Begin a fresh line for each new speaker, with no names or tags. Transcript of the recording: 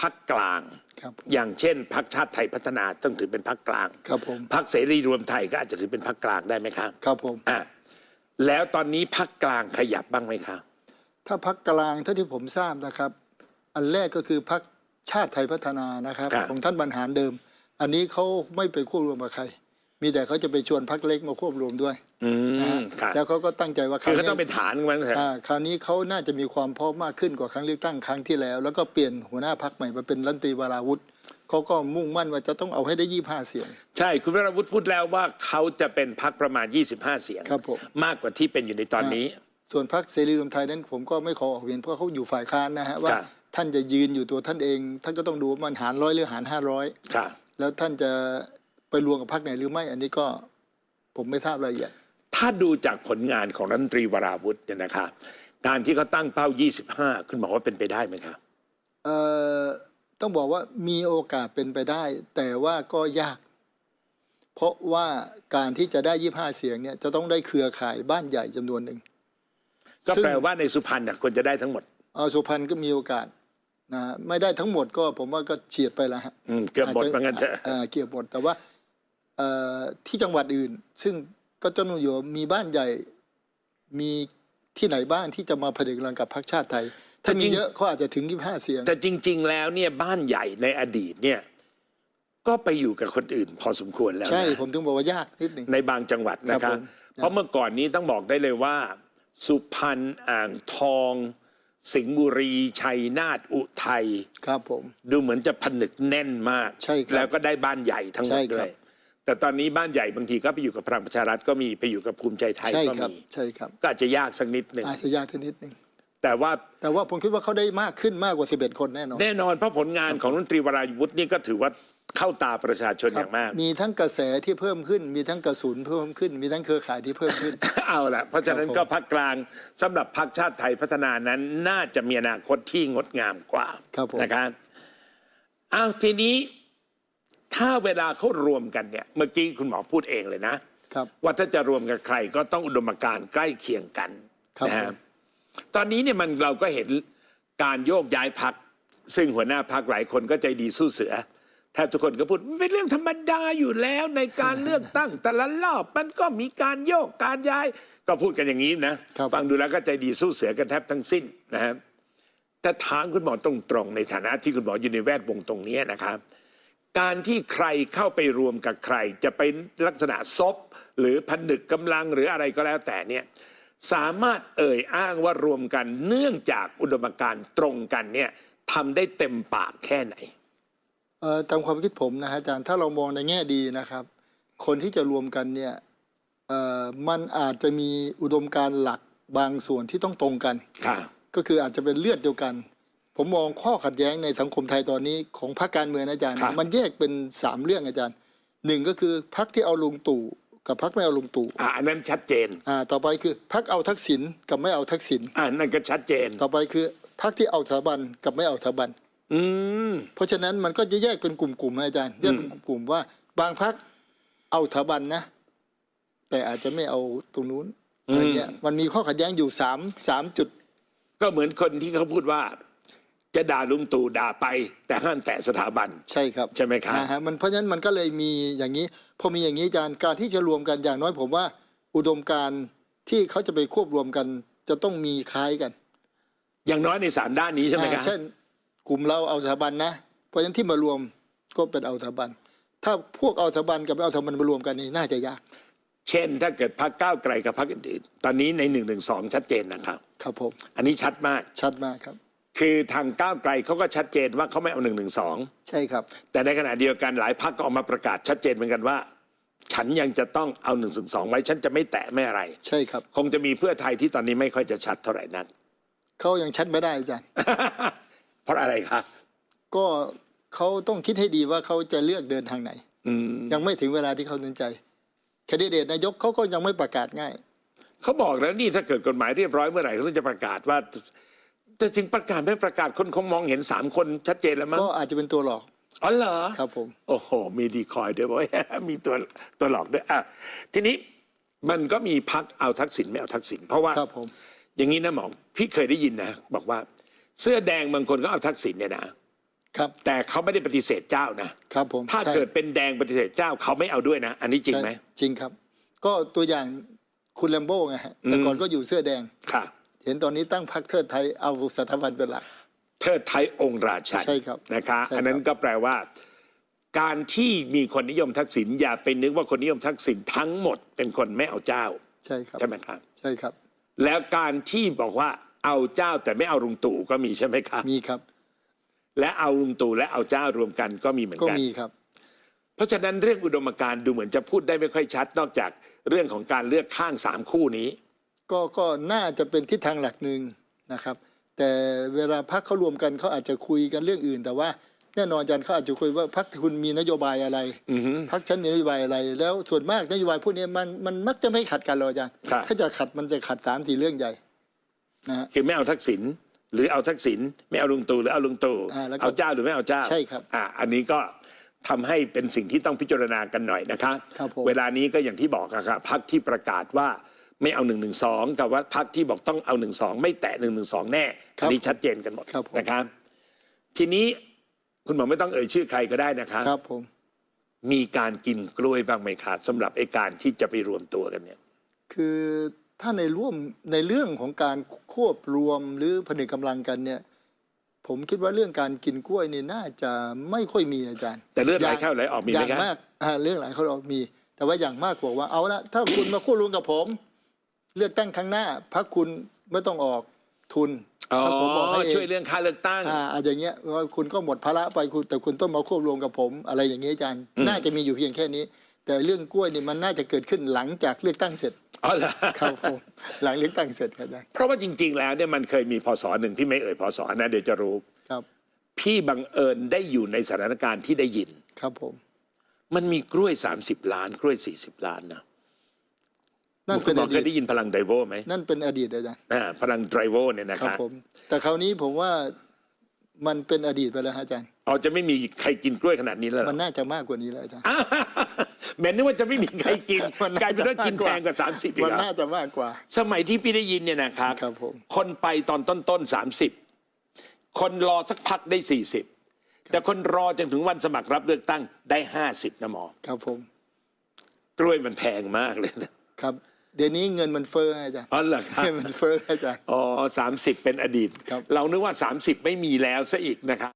พักกลาง
ครับ
อย่างเช่นพักชาติไทยพัฒนาต้องถือเป็นพักกลาง
ครับผม
พักเสรีรวมไทยก็อาจจะถือเป็นพักกลางได้ไหมครับ
ครับผม
อะแล้วตอนนี้พักกลางขยับบ้างไหมครับ
ถ้าพักกลางเท่าที่ผมทราบนะครับ อันแรกก็คือพักชาติไทยพัฒนานะครับ
ครับ
ของท่านบรรหารเดิม อันนี้เขาไม่ไปควบรวมกับใคร มีแต่เขาจะไปชวนพักเล็กมาควบรวมด้วย
อื
นะ
ม
ฮะ
ครับ
แล้วเขาก็ตั้งใจว่า
คือเขา
นี้
ต้องเป็นฐานมันเถอะ
อ่าคราวนี้เขาน่าจะมีความพร้อมมากขึ้นกว่าครั้งเลือกตั้งครั้งที่แล้ว แล้วก็เปลี่ยนหัวหน้าพักใหม่มาเป็นรัฐมนตรีวราวุธเขาก็มุ่งมั่นว่าจะต้องเอาให้ได้ยี่ห้าเสียง
ใช่คุณวราวุฒิพูดแล้วว่าเขาจะเป็นพักประมาณ 25 เสียง
ครับผม
มากกว่าที่เป็นอยู่ในตอนนี้
ส่วนพรรคเสรีรวมไทยนั้นผมก็ไม่ขอออกเวียนเพราะเขาอยู่ฝ่ายค้านนะฮะว่า
ครับ
ท่านจะยืนอยู่ตัวท่านเอง ท่านก็ต้องดูว่ามันหารร้อยหรือหารห้าร้อย
ค่ะ
แล้วท่านจะ ไปรวมกับพรรคไหนหรือไม่ อันนี้ก็ผมไม่ทราบรายละเอียด
ถ้าดูจากผลงานของรัฐมนตรีวราวุฒิเนี่ยนะครับการที่เขาตั้งเป้า 25 คุณบอกว่าเป็นไปได้ไหมครับ
เอ่อต้องบอกว่ามีโอกาสเป็นไปได้ แต่ว่าก็ยาก เพราะว่าการที่จะได้ยี่ห้าเสียงเนี่ยจะต้องได้เครือข่ายบ้านใหญ่จำนวนหนึ่ง
ก็
ซึ่ง
แปลว่าในสุพรรณน่ะควรจะได้ทั้งหมด
เอาสุพรรณก็มีโอกาสนะไม่ได้ทั้งหมดก็ผมว่าก็เฉียดไปแล้วฮะ
อืมเกือบหมดเหมือนกันเถอะ
อ่าเกือบหมดแต่ว่าเอ่อ ที่จังหวัดอื่น ซึ่งก็ต้องอยู่มีบ้านใหญ่มีที่ไหนบ้างที่จะมาผลิตกำลังกับพรรคชาติไทย ถ้ามีเยอะเขาอาจจะถึงยี่ห้าเสียง
แต่จริง ๆ แล้วเนี่ยบ้านใหญ่ในอดีตเนี่ยก็ไปอยู่กับคนอื่น พอสมควรแล้วนะ
ใช่ผมถึงบอกว่ายากนิดหนึ่ง
ในบางจังหวัดนะค
ครั
รับบ
ผม
เพราะเมื่อก่อนนี้ต้องบอกได้เลยว่า สุพรรณอ่างทอง สิงห์บุรี ชัยนาทอุทัย
ครับผม
ดูเหมือนจะผนึกแน่นมาก
ใช่ครับ
แล้วก็ได้บ้านใหญ่ทั้งหม
ใช่
ด
ครับ
ด้วย แต่ตอนนี้บ้านใหญ่บางทีก็ไปอยู่กับพลังประชารัฐก็มีไปอยู่กับภูมิใจไทย
ใช่
ก็
ครับ
มี
ใช่ครับ
ก็อาจจะยากสักนิดหนึ่ง
อาจจะยากนิดหนึ่ง
แต่ว่า
แต่ว่าผมคิดว่าเขาได้มากขึ้นมากกว่า 11 คนแน่นอน
แน่นอนเพราะผลงานของรัฐมนตรีวราวุฒินี่ก็ถือว่าเข้าตาประชาชน
ค
อ
รับ
ย่างมาก
มีทั้งกระแสที่เพิ่มขึ้น มีทั้งกระสุนเพิ่มขึ้น มีทั้งเครือข่ายที่เพิ่มขึ้น
เอาละเพราะฉะนั้น
ครับผม
ก็พักกลางสำหรับพักชาติไทยพัฒนานั้นน่าจะมีอนาคตที่งดงามกว่า
ครับผม
นะครับเอาทีนี้ ถ้าเวลาเขารวมกันเนี่ยเมื่อกี้คุณหมอพูดเองเลยนะ
ครับ
ว่าถ้าจะรวมกับใครก็ต้องอุดมการณ์ใกล้เคียงกัน
ครับ
นะฮะ
ผม
ตอนนี้เนี่ยมันเราก็เห็นการโยกย้ายพัก ซึ่งหัวหน้าพักหลายคนก็ใจดีสู้เสือแทบทุกคนก็พูดมันเป็นเรื่องธรรมดาอยู่แล้วในการเลือกตั้ง แต่ละรอบมันก็มีการโยกการย้ายก็พูดกันอย่างนี้นะครับ ฟังดูแล้วก็ใจดีสู้เสือกันแทบทั้งสิ้นนะครับ แต่ถามคุณหมอตรงๆในฐานะที่คุณหมออยู่ในแวดวงตรงนี้นะครับ การที่ใครเข้าไปรวมกับใคร จะเป็นลักษณะซบหรือผนึกกำลังหรืออะไรก็แล้วแต่เนี่ยสามารถเอ่ยอ้างว่ารวมกันเนื่องจากอุดมการณ์ตรงกันเนี่ยทำได้เต็มปากแค่ไหน
เอ่อตามความคิดผมนะฮะอาจารย์ถ้าเรามองในแง่ดีนะครับ คนที่จะรวมกันเนี่ยเอ่อมันอาจจะมีอุดมการณ์หลักบางส่วนที่ต้องตรงกัน
ค่ะ
ก็คืออาจจะเป็นเลือดเดียวกัน ผมมองข้อขัดแย้งในสังคมไทยตอนนี้ของพรรคการเมืองนะอาจารย์
ครับ
มันแยกเป็นสามเรื่องอาจารย์หนึ่งก็คือพรรคที่เอาลุงตู่กับพรรคไม่เอาลุงตู่
อ่าอันนั้นชัดเจน
อ่าต่อไปคือพรรคเอาทักษิณกับไม่เอาทักษิณ
อ่านั่นก็ชัดเจน
ต่อไปคือพรรคที่เอาสถาบันกับไม่เอาสถาบัน
อืม
เพราะฉะนั้นมันก็จะแยกเป็นกลุ่มๆนะอาจารย์แยกเป็นกลุ่มๆว่า บางพรรคเอาสถาบันนะ แต่อาจจะไม่เอาตรงนู้นอะไรเงี้ยมันมีข้อขัดแย้งอยู่สามสามจุด
ก็เหมือนคนที่เขาพูดว่า จะด่าลุงตู่ด่าไป แต่ห้ามแตะสถาบัน
ใช่ครับ
ใช่ไหมครับ
นะฮะมันเพราะฉะนั้นมันก็เลยมีอย่างนี้ พอมีอย่างนี้อาจารย์การที่จะรวมกันอย่างน้อยผมว่า อุดมการณ์ที่เขาจะไปควบรวมกัน จะต้องมีคล้ายกัน
อย่างน้อยในสามด้านนี้ใช่ไหมครับ
อ่าเช่น กลุ่มเราเอาสถาบันนะ เพราะฉะนั้นที่มารวมก็เป็นเอาสถาบัน ถ้าพวกเอาสถาบันกับไม่เอาสถาบันมารวมกันนี่น่าจะยาก
เช่น ถ้าเกิดพักก้าวไกลกับพักอื่นๆตอนนี้ในหนึ่งหนึ่งสองชัดเจนนะครับ
ครับผม
อันนี้ชัดมาก
ชัดมากครับ
คือทางก้าวไกลเขาก็ชัดเจนว่าเขาไม่เอาหนึ่งหนึ่งสอง
ใช่ครับ
แต่ในขณะเดียวกันหลายพักก็ออกมาประกาศชัดเจนเหมือนกันว่า ฉันยังจะต้องเอาหนึ่งสองไว้ฉันจะไม่แตะไม่อะไร
ใช่ครับ
คงจะมีเพื่อไทยที่ตอนนี้ไม่ค่อยจะชัดเท่าไหร่นัก
เขายังชัดไม่ได้อาจารย์
เพราะอะไรครับ
ก็เขาต้องคิดให้ดีว่าเขาจะเลือกเดินทางไหน
อืม
ยังไม่ถึงเวลาที่เขาสนใจแคนดิเดตนายกเขาก็ยังไม่ประกาศง่าย
เขาบอกแล้วนี่ถ้าเกิดกฎหมายเรียบร้อยเมื่อไหร่เขาจะประกาศว่า แต่ถึงประกาศไม่ประกาศคนคงมองเห็นสามคนชัดเจนแล้วมั้ง
ก็อาจจะเป็นตัวหลอก
อ๋อเหรอ
ครับผม
โอ้โห มีดีคอยด้วยบอกมีตัวตัวหลอกด้วยอะทีนี้มันก็มีพักเอาทักษิณไม่เอาทักษิณเพราะว่า
ครับผม
อย่างนี้นะหมอพี่เคยได้ยินนะบอกว่า เสื้อแดงบางคนก็เอาทักษิณเนี่ยนะ
ครับ
แต่เขาไม่ได้ปฏิเสธเจ้านะ
ครับผม
ถ้า
ใช่
เกิดเป็นแดงปฏิเสธเจ้าเขาไม่เอาด้วยนะ อันนี้จริงไหม
ใช่จริงครับ ก็ตัวอย่างคุณแลมโบ้ไงฮะแต่ก่อนก็อยู่เสื้อแดง
ค่ะ
เห็นตอนนี้ตั้งพรรคเทิดไทยเอาสถาบันเป็นหลัก
เทิดไทยองค์ราชัน
ใช่ครับ
นะคะ
ใช่ครับ
อันนั้นก็แปลว่า การที่มีคนนิยมทักษิณอย่าไปนึกว่าคนนิยมทักษิณทั้งหมดเป็นคนไม่เอาเจ้า
ใช่ครับ
ใช่ไหมครับ
ใช่ครับ
แล้วการที่บอกว่าเอาเจ้าแต่ไม่เอาลุงตู่ก็มีใช่ไหมครับ
มีครับ
และเอาลุงตู่และเอาเจ้ารวมกันก็มีเหมือน
ก็
กัน
มีครับ
เพราะฉะนั้นเรื่องอุดมการณ์ดูเหมือนจะพูดได้ไม่ค่อยชัด นอกจากเรื่องของการเลือกข้างสามคู่นี้
ก็ก็น่าจะเป็นทิศทางหลักหนึ่งนะครับ แต่เวลาพักเขารวมกันเขาอาจจะคุยกันเรื่องอื่น แต่ว่าแน่นอนอาจารย์เขาอาจจะคุยว่าพักคุณมีนโยบายอะไร
อือฮึ
พักฉันมีนโยบายอะไร แล้วส่วนมากนโยบายพวกนี้มันมันมักจะไม่ขัดกันหรอกอาจารย์
ครับ
ถ้าจะขัดมันจะขัดสามสี่เรื่องใหญ่นะฮะ
คือไม่เอาทักษิณหรือเอาทักษิณไม่เอาลุงตู่หรือเอาลุงตู่
อ่าแล้วก็
เอาเจ้าหรือไม่เอาเจ้า
ใช่ครับ
อ่าอันนี้ก็ทำให้เป็นสิ่งที่ต้องพิจารณากันหน่อยนะคะ
ครับผม
เวลานี้ก็อย่างที่บอกอะครับพักที่ประกาศว่า ไม่เอาหนึ่งหนึ่งสองกับว่าพักที่บอกต้องเอาหนึ่งสองไม่แตะหนึ่งหนึ่งสองแน่อันนี้ชัดเจนกันหมด
ครับผม
นะครับ ทีนี้คุณหมอไม่ต้องเอ่ยชื่อใครก็ได้นะครับ
ครับผม
มีการกินกล้วยบ้างไหมครับสำหรับไอ้การที่จะไปรวมตัวกันเนี่ย
คือถ้าในร่วมในเรื่องของการควบรวมหรือผนึกกำลังกันเนี่ย ผมคิดว่าเรื่องการกินกล้วยนี่น่าจะไม่ค่อยมีอาจารย์
แต่เลือดไหลเข้าไหลออกมี
อ
ไหม
ย่าง
ครับ
มากอ่าเรื่องไหลเข้าออกมี แต่ว่าอย่างมากบอกว่าเอาละถ้าคุณมาควบรวมกับผม เลือกตั้งครั้งหน้าพักคุณไม่ต้องออกทุน
อ๋อ
พรรคผมบอกให้เอง
ช่วยเรื่องค่าเลือกตั้ง
อ่าอ่าอย่างเงี้ยว่าคุณก็หมดภาระไปคุณแต่คุณต้องมาควบรวมกับผม อะไรอย่างเงี้ยอาจารย์
อืม
น่าจะมีอยู่เพียงแค่นี้ แต่เรื่องกล้วยนี่มันน่าจะเกิดขึ้นหลังจากเลือกตั้งเสร็จ
อ๋อเหรอ
ครับผมหลังเลือกตั้งเสร็จครับอาจารย์
เพราะว่าจริง ๆ แล้วเนี่ยมันเคยมีพศหนึ่งพี่ไม่เอ่ยพศนะเดี๋ยวจะรู้
ครับ
พี่บังเอิญได้อยู่ในสถานการณ์ที่ได้ยิน
ครับผม
มันมีกล้วย 30 ล้าน กล้วย 40 ล้านนะ
นั่น
คุ
เป็
ณ
น
หม
อ
อเค
ดี
ย
ต
ได้ยินพลังไดโวไหม
นั่นเป็นอดีตอาจารย์
อ่าพลังไดโวเนี่ยนะ
ค
ครับ
ผม แต่คราวนี้ผมว่ามันเป็นอดีตไปแล้วฮะอาจารย์
อ๋อจะไม่มีใครกินกล้วยขนาดนี้แล้วเหร
มั
อน
น่าจะมากกว่านี้แล้วอาจารย์
อ้าวแหม่นึกว่าจะไม่มีใครกิน
มัน
กลา
น่าย
เป็นว่ากิน
จะมากกว่า
แพงกว่า 30อีก
มัน
เหรอ
น่าจะมากกว่า
สมัยที่พี่ได้ยินเนี่ยนะครับ
ครับผม
คนไปตอนต้นๆ30คนรอสักพักได้40แต่คนรอจนถึงวันสมัครรับเลือกตั้งได้50นะหมอ
ครับผม
กล้วยมันแพงมากเลยนะครับ
เดี๋ยวนี้เงินมันเฟ้ออาจารย์
อ๋อเหรอครับ
เงินมันเฟ้ออาจารย์
อ๋อสามสิบเป็นอดีต
ครับ
เรานึกว่า 30 ไม่มีแล้วซะอีกนะครับ